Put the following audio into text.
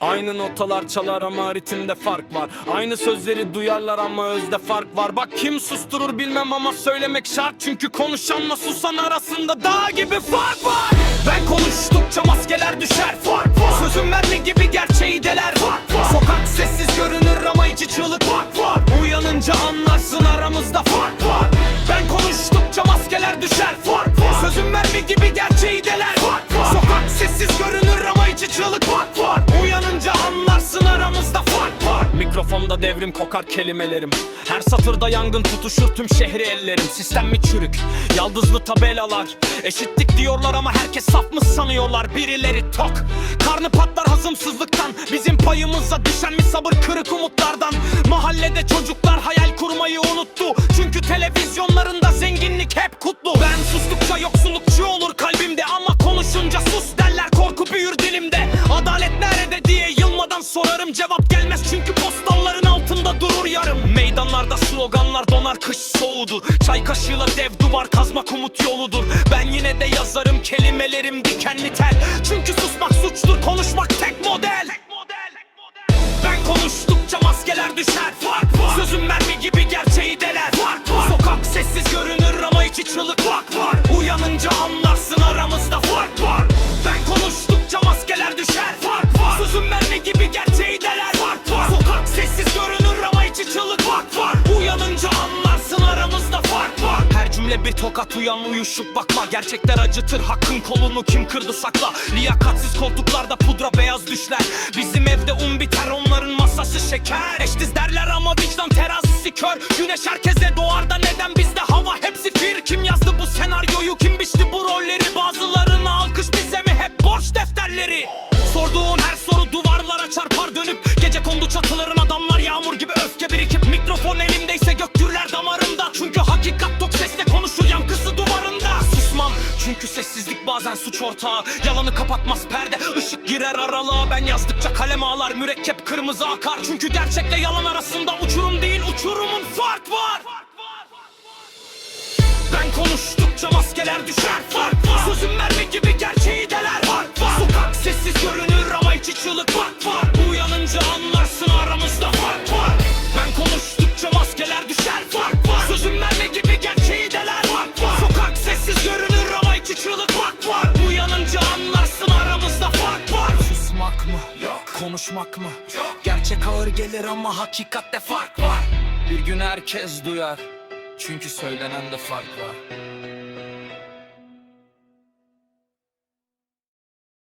Aynı notalar çalar ama ritimde fark var. Aynı sözleri duyarlar ama özde fark var. Bak kim susturur bilmem ama söylemek şart. Çünkü konuşanla susan arasında dağ gibi fark var. Ben konuştukça maskeler düşer. Fark var. Sözüm mermi gibi gerçeği deler. Fark var. Sokak sessiz görünür ama içi çığlık. Fark var. Uyanınca anlarsın aramızda fark var. Ben konuştukça maskeler düşer. Fark var. Sözüm mermi gibi gerçeği deler. Fark var. Sokak sessiz görünür ama içi çığlık. Fark var Mikrofonda devrim kokar kelimelerim. Her satırda yangın tutuşur tüm şehri ellerim. Sistem mi çürük? Yaldızlı tabelalar. Eşitlik diyorlar ama herkes saf mı sanıyorlar? Birileri tok. Karnı patlar hazımsızlıktan. Bizim payımıza düşen mi sabır kırık umutlardan? Mahallede çocuklar hayal kurmayı Cevap gelmez çünkü postalların altında durur yarım. Meydanlarda sloganlar donar kış soğudu. Çay kaşığıyla dev duvar kazmak umut yoludur. Ben yine de yazarım kelimelerim dikenli tel. Çünkü susmak suçtur konuşmak tek model. Ben konuştukça maskeler düşer. Sözüm mermi gibi gerçeği deler. Sokak sessiz görünür ama içi çığlık Bir tokat uyan uyuşup bakma. Gerçekler acıtır hakkın kolunu kim kırdı sakla. Liyakatsiz koltuklarda pudra beyaz düşler. Bizim evde un biter onların masası şeker. Eştiz derler ama vicdan terazisi kör. Güneş herkese doğar da neden çünkü sessizlik bazen suç ortağı. Yalanı kapatmaz perde. Işık girer aralığa. Ben yazdıkça kalem ağlar. Mürekkep kırmızı akar. Çünkü gerçekle yalan arasında uçurum değil uçurumun fark var! Ben konuştukça maskeler düşer. Fark var Konuşmak mı? Gerçek ağır gelir ama hakikatte fark var. Bir gün herkes duyar. Çünkü söylenen de fark var